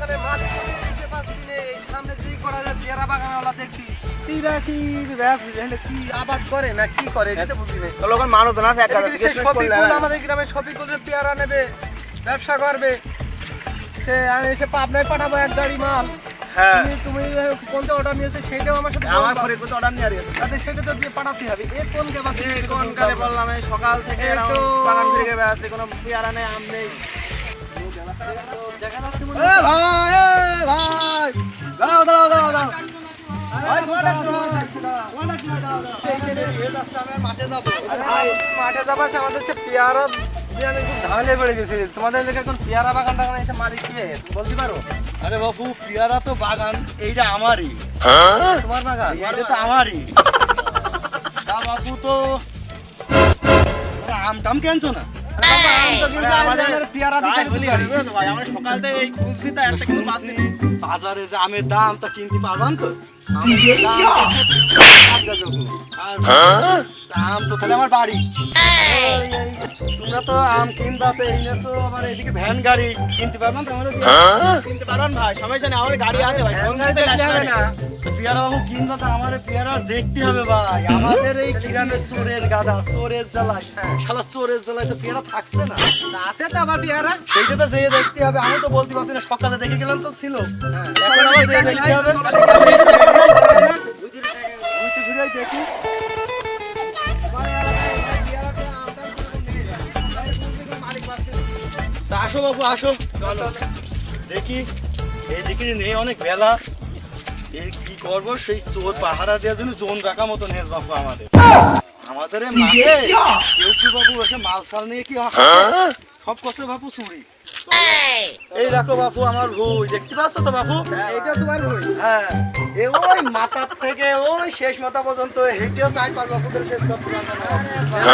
বাগানে মাছ দিতে পারছি নে। এই সামনে যেই করা যায় পেয়ারা বাগানওয়ালা দেখছি। এরা কি ব্যাস- হলে কি আবাদ করে না কি করে এটা বুঝি নে। লোকের মানুষ না ফেক এদিকে সেই আমাদের গ্রামে শফিকুলের পেয়ারা নেবে ব্যবসা করবে সে আমি এসে পাবনায় পাঠাবো এক গাড়ি মাল হ্যাঁ তুমি কোনটা অর্ডার নিয়েছে সেটাও আমার সাথে আমার। ফরিদপুর অর্ডার নিয়ে তাতে সেটা তো দিয়ে পাঠাতে হবে এ কোন কেবা কোন কালে বললাম সকাল থেকে বাগান থেকে কোনো পেয়ারা নেই আম নেই মাঠে যাব। আমাদের সে পেয়ারা গেছি। তোমাদের এলাকায় পেয়ারা বাগান টাগান এসে মালিক কে? তুমি বলতে পারো? আরে বাবু পেয়ারা তো বাগান এইটা আমারই। তোমার বাগান? এটা তো আমারই। তা বাবু তো আম টাম কেনছো না? পেয়ারা দিতে সকাল থেকে এই খুঁজছি তা একটা কিন্তু পাঁচ না। বাজারে যে আমের দাম তা কিনতে পারবান তো? আমের দাম তো আম তাহলে আমার বাড়ি। তোমরা তো আম কিনবা তো এই তো আবার এদিকে ভ্যান গাড়ি কিনতে পারবেন তো কিনতে পারবেন ভাই। সমস্যা নেই আমাদের গাড়ি আছে ভাই দেখতে হবে না। পেয়ারা বাবু কিনবা তো আমার পেয়ারা দেখতে হবে ভাই। আমাদের এই গ্রামের চোরের গাদা চোরের জ্বালায়। শালা চোরের জ্বালায় তো পেয়ারা থাকছে না। আছে তো আমার পেয়ারা। সেইটা তো যেয়ে দেখতে হবে। আমি তো বলতে পারছি না সকালে দেখে গেলাম তো ছিল। দেখি আসো বাবু আসো। চলো। দেখি এই দেখি নেই অনেক বেলা। এই কি করব? সেই চোর পাহারা দেওয়ার জন্য জোন রাখা মতো নেস বাবু আমাদের। আমাদের কেউ কি বাবু এসে মাল সাল নিয়ে কি সব কষ্ট বাপু চুরি। এই দেখো বাপু আমার ভুই দেখতে পাচ্ছ তো বাপু এইটা তোমার। হ্যাঁ এ ওই মাথার থেকে ওই শেষ মাথা পর্যন্ত হেঁটেও চার পাঁচ শেষ করতে পারবে না।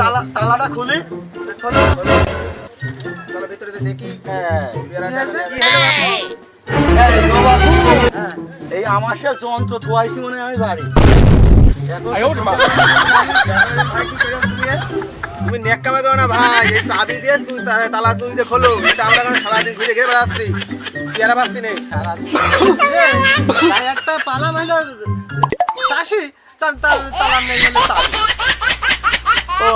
তালা তালাটা খুলি। ভিতরে দেখি। হ্যাঁ। এই হ্যাঁ। আমার সে যন্ত্র থুয়াইছি মনে হয় আমি বাড়ি তুমি নেক কামে করো না ভাই এই চাবি দিয়ে তুই তালা তুই দিয়ে খোলো এটা আমরা এখন সারাদিন ঘুরে ঘিরে বেড়াচ্ছি। পেয়ারা পাচ্ছি নেই। সারাদিন একটা পালা মাইলা চাষি তার তার তালা নেই চাবি। ও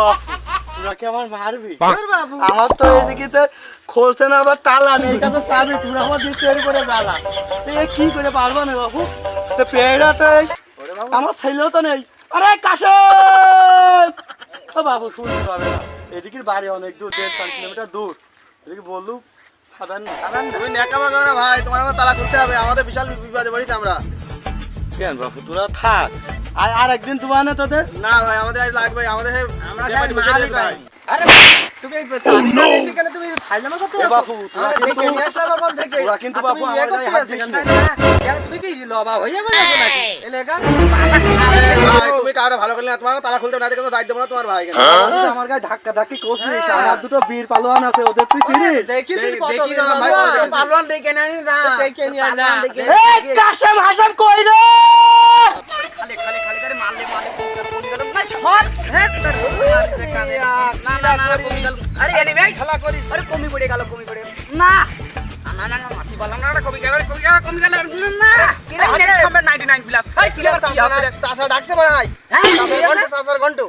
তোরা কি আমার মারবি? বাবু? আমার তো এদিকে তো খোলছে না আবার তালা নেই কাছে চাবি আমার দিয়ে তৈরি করে জ্বালা তো এ কি করে পারব না বাবু? তো পেয়েরা তো আমার ছেলেও তো নেই। আরে কাশে বাবু শুনতে পাবে না। এদিকে বাড়ি অনেক দূর দেড় পাঁচ কিলোমিটার দূর। এদিকে বললু খাবেন না আরাম তুমি নেক কামে করো না ভাই তোমার আমার তালা খুলতে হবে। আমাদের বিশাল বিপদে পড়িস আমরা। কেন বাবু তোরা থাক। আর আর একদিন তোমার না তোদের? না ভাই আমাদের আজ লাগবে আমাদের আমরা ভাই। আরে তুমি না দিয়ে সেখানে তুমি ফাইলামা করতে যাচ্ছ? বাপু, তোরা কিন্তু- আসলাম আমার থেকে। তোরা কিন্তু তুমি বাপু আমার গায়ে হাত যাচ্ছিস, না, না। না, কেন তুমি কি লবা হয়ে যাবে নাকি নাকি? এই লেখা? আরে ভাই, তুমি কারও ভালো করলে না, তোমার তালা খুলতে না, দেখে তো দায়িত্ব দেবো না তোমার ভাই আমার আমার গায়ে ধাক্কা ধাক্কি করছিস হ্যাঁ। আমার দুটো বীর পালোয়ান আছে ওদের তুই চিনিস দেখিস দেখি কত ওদের- পালোয়ান ডেকে নিয়ে আনি না। ডেকে নিয়ে যা। এই কাশেম হাসাম কই রে খেলা করিস আরে কমি পড়ে গেল কমি পড়ে। না। না না না মাটি বললাম না কমি গেল কমি গেল কমি গেল। না কিরে? কিরে 99 প্লাস চাচা ডাকতে পারে ভাই ঘণ্টা ঘণ্টা।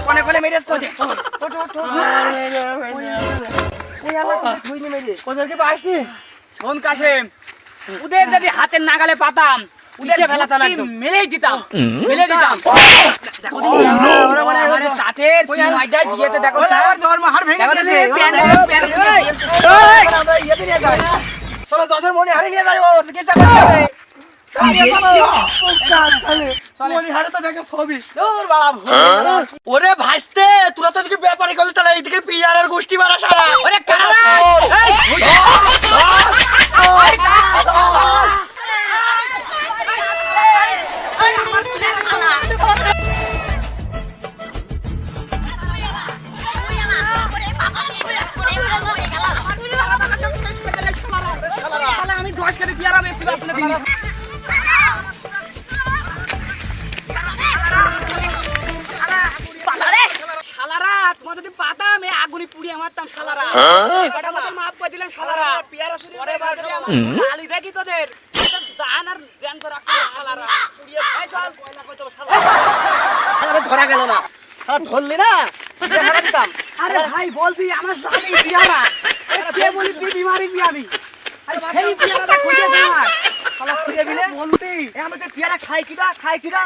কোনে কোনে মেরে ওদেরকে পাইসনি শোন কাশেম ওদের যদি হাতের নাগালে পাতাম ওদের ভর্তি মেলেই দিতাম মেলে দিতাম চাটের ময়দায় দিয়েতে দেখো গুলো, প্যান্টগুলো। চলো দশের মনে হারিয়ে নিয়ে যাব ওরে ভাসতে তোরা তো এদিকে ব্যাপারে গেল তাহলে এইদিকে পিয়ারের গোষ্ঠী মারা সারা। ওরে আমি দশ কেজি পেয়ারা বেশি পাচ্ছি যদি পাতাম এই আগুনি পুড়িয়ে মারতাম শালারা। এবারে আমাদের মাফ করে দিলাম শালারা। করে আমার গালি দেখি তোদের? জান আর জ্ঞান তো শালারা। এই চল, কয়লা কই চল, শালা। ধরা গেল না। হ্যাঁ ধরলি না? দিতাম। আরে ভাই বলছি আমার সাথে পিয়ারা। এ কে বলি তুই বিমারি পিয়ারি আরে সেই পিয়ারাটা খুঁজে না শালা খুঁজে দিলে বলতি এ আমাদের পেয়ারা খাই কিনা খাই কিনা